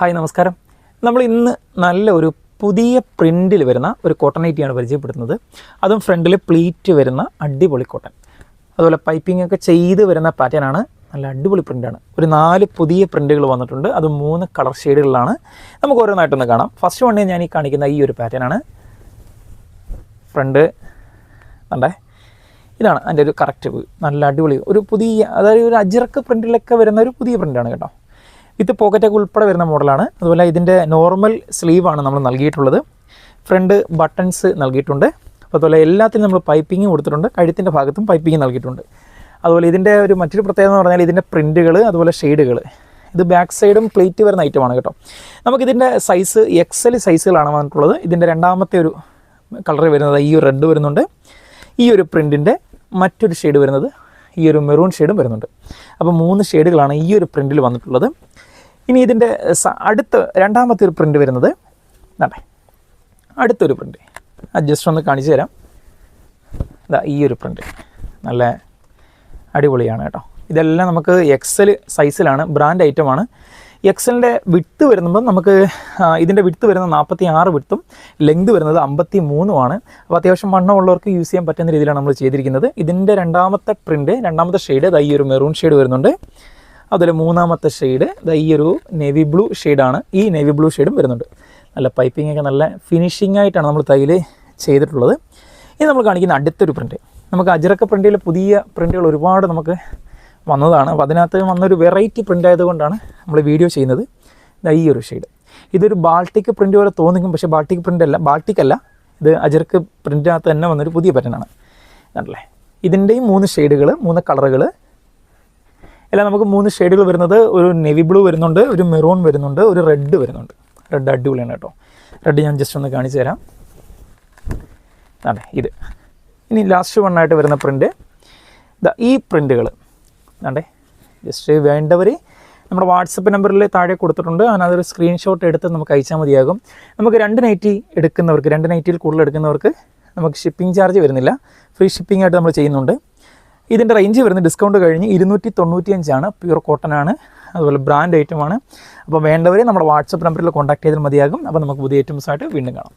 Hi നമസ്കാരം. നമ്മൾ ഇന്ന് നല്ല ഒരു പുതിയ പ്രിന്റിൽ വരുന്ന ഒരു കോട്ടൺ നൈറ്റിയാണ് പരിചയപ്പെടുത്തുന്നത്. അതും ഫ്രണ്ടിൽ പ്ലീറ്റ് വരുന്ന അടിപൊളി കോട്ടൺ. അതുപോലെ പൈപ്പിംഗ് ഒക്കെ ചെയ്ത് വരുന്ന പാറ്റേൺ ആണ്. നല്ല അടിപൊളി പ്രിന്റാണ് ഒരു നാല് പുതിയ പ്രിന്റുകൾ വന്നിട്ടുണ്ട്. അത് മൂന്ന് കളർ ഷെയ്ഡുകളിലാണ്. നമുക്ക് ഓരോന്നായിട്ടൊന്ന് കാണാം. ഫസ്റ്റ് വണ്ണേ ഞാൻ ഈ കാണിക്കുന്ന ഈ ഒരു പാറ്റേൺ ആണ്. ഫ്രണ്ട് കണ്ടേ? ഇതാണ് അതിന്റെ ഒരു കറക്റ്റ് നല്ല അടിപൊളി. ഒരു പുതിയ അതായത് ഒരു അജിറക്ക് പ്രിന്റിലൊക്കെ വരുന്ന ഒരു പുതിയ പ്രിന്റാണ് കേട്ടോ. വിത്ത് പോക്കറ്റൊക്കെ ഉൾപ്പെടെ വരുന്ന മോഡലാണ് അതുപോലെ ഇതിന്റെ നോർമൽ സ്ലീവാണ് നമ്മൾ നൽകിയിട്ടുള്ളത്. ഫ്രണ്ട് ബട്ടൺസ് നൽകിയിട്ടുണ്ട്. അതുപോലെ എല്ലാത്തിനും നമ്മൾ പൈപ്പിംഗ് കൊടുത്തിട്ടുണ്ട്. കഴുത്തിന്റെ ഭാഗത്തും പൈപ്പിംഗ് നൽകിയിട്ടുണ്ട്. അതുപോലെ ഇതിന്റെ ഒരു മറ്റൊരു പ്രത്യേകത എന്ന് പറഞ്ഞാൽ ഇതിന്റെ പ്രിന്റുകൾ അതുപോലെ ഷെയ്ഡുകൾ ഇത് ബാക്ക് സൈഡും പ്ലേറ്റ് വരുന്ന ഐറ്റമാണ് കേട്ടോ. നമുക്കിതിന്റെ സൈസ് എക്സൽ സൈസുകളാണ് വന്നിട്ടുള്ളത്. ഇതിന്റെ രണ്ടാമത്തെ ഒരു കളർ വരുന്നത് ഈ ഒരു റെഡ് വരുന്നുണ്ട്. ഈ ഒരു പ്രിന്റിന്റെ മറ്റൊരു ഷെയ്ഡ് വരുന്നത് ഈ ഒരു മെറൂൺ ഷെയ്ഡും വരുന്നുണ്ട്. അപ്പോൾ മൂന്ന് ഷെയ്ഡുകളാണ് ഈ ഒരു പ്രിന്റിൽ വന്നിട്ടുള്ളത്. ഇനി ഇതിന്റെ അടുത്ത രണ്ടാമത്തെ ഒരു പ്രിന്റ് വരുന്നത് ഇതാണ്ടേ. അടുത്തൊരു പ്രിന്റ് അഡ്ജസ്റ്റ് ഒന്ന് കാണിച്ചു തരാം. ഇതാ ഈ ഒരു പ്രിന്റ് നല്ല അടിപൊളിയാണ് കേട്ടോ. ഇതെല്ലാം നമുക്ക് എക്സൽ സൈസിലാണ് ബ്രാൻഡ് ഐറ്റമാണ് എക്സലിന്റെ വിട്ട് വരുമ്പോൾ നമുക്ക് ഇതിന്റെ വിട്ട് വരുന്നത് നാൽപ്പത്തി ആറ് വിട്ടും ലെങ്ത് വരുന്നത് അമ്പത്തി മൂന്നുമാണ് അപ്പോൾ അത്യാവശ്യം വണ്ണമുള്ളവർക്ക് യൂസ് ചെയ്യാൻ പറ്റുന്ന രീതിയിലാണ് നമ്മൾ ചെയ്തിരിക്കുന്നത്. ഇതിന്റെ രണ്ടാമത്തെ പ്രിന്റ് രണ്ടാമത്തെ ഷെയ്ഡ് അതായി ഒരു മെറൂൺ ഷെയ്ഡ് വരുന്നുണ്ട്. അതുപോലെ മൂന്നാമത്തെ ഷെയ്ഡ് ഈ ഒരു നേവി ബ്ലൂ ഷെയ്ഡാണ് ഈ നേവി ബ്ലൂ ഷെയ്ഡും വരുന്നുണ്ട്. നല്ല പൈപ്പിംഗ് ഒക്കെ നല്ല ഫിനിഷിംഗ് ആയിട്ടാണ് നമ്മൾ തയ്യൽ ചെയ്തിട്ടുള്ളത്. ഇനി നമ്മൾ കാണിക്കുന്ന അടുത്തൊരു പ്രിന്റ് നമുക്ക് അജിറക്ക പ്രിന്റിൽ പുതിയ പ്രിന്റുകൾ ഒരുപാട് നമുക്ക് വന്നതാണ്. അപ്പോൾ അതിനകത്ത് വന്നൊരു വെറൈറ്റി പ്രിന്റ് ആയതുകൊണ്ടാണ് നമ്മൾ വീഡിയോ ചെയ്യുന്നത്. ഈ ഒരു ഷെയ്ഡ് ഇതൊരു ബാൾട്ടിക് പ്രിന്റ് പോലെ തോന്നിക്കും. പക്ഷേ ബാൾട്ടിക് പ്രിന്റ് അല്ല. ബാൾട്ടിക് അല്ല. ഇത് അജിറക്ക് പ്രിന്റിനകത്ത് തന്നെ വന്നൊരു പുതിയ പറ്റനാണ് കണ്ടല്ലേ? ഇതിന്റെയും മൂന്ന് ഷെയ്ഡുകൾ മൂന്ന് കളറുകൾ എല്ലാം നമുക്ക് മൂന്ന് ഷെയ്ഡുകൾ വരുന്നത്. ഒരു നെവി ബ്ലൂ വരുന്നുണ്ട് ഒരു മെറൂൺ വരുന്നുണ്ട് ഒരു റെഡ് വരുന്നുണ്ട്. റെഡ് അടിപൊളിയാണ് കേട്ടോ. റെഡ് ഞാൻ ജസ്റ്റ് ഒന്ന് കാണിച്ചു തരാം. അതെ ഇത്. ഇനി ലാസ്റ്റ് വണ്ണായിട്ട് വരുന്ന പ്രിന്റ് ഈ പ്രിന്റുകൾ അതെ ജസ്റ്റ് വേണ്ടവർ നമ്മുടെ വാട്സപ്പ് നമ്പറിൽ താഴെ കൊടുത്തിട്ടുണ്ട്. അതിനകത്തൊരു സ്ക്രീൻഷോട്ട് എടുത്ത് നമുക്ക് അയച്ചാൽ മതിയാകും. നമുക്ക് രണ്ട് നൈറ്റി എടുക്കുന്നവർക്ക് രണ്ട് നൈറ്റിയിൽ കൂടുതൽ എടുക്കുന്നവർക്ക് നമുക്ക് ഷിപ്പിംഗ് ചാർജ് വരുന്നില്ല. ഫ്രീ ഷിപ്പിംഗ് ആയിട്ട് നമ്മൾ ചെയ്യുന്നുണ്ട്. ഇതിന്റെ റേഞ്ച് വരുന്ന ഡിസ്കൗണ്ട് കഴിഞ്ഞ് ഇരുന്നൂറ്റി തൊണ്ണൂറ്റിയഞ്ചാണ് പ്യൂർ കോട്ടൺ ആണ്. അതുപോലെ ബ്രാൻഡ് ഐറ്റമാണ് അപ്പോൾ വേണ്ടവരെ നമ്മുടെ വാട്സപ്പ് നമ്പറിൽ കോൺടാക്ട് ചെയ്താൽ മതിയാകും. അപ്പോൾ നമുക്ക് പുതിയ ഐറ്റംസ് ആയിട്ട് വീണ്ടും കാണാം.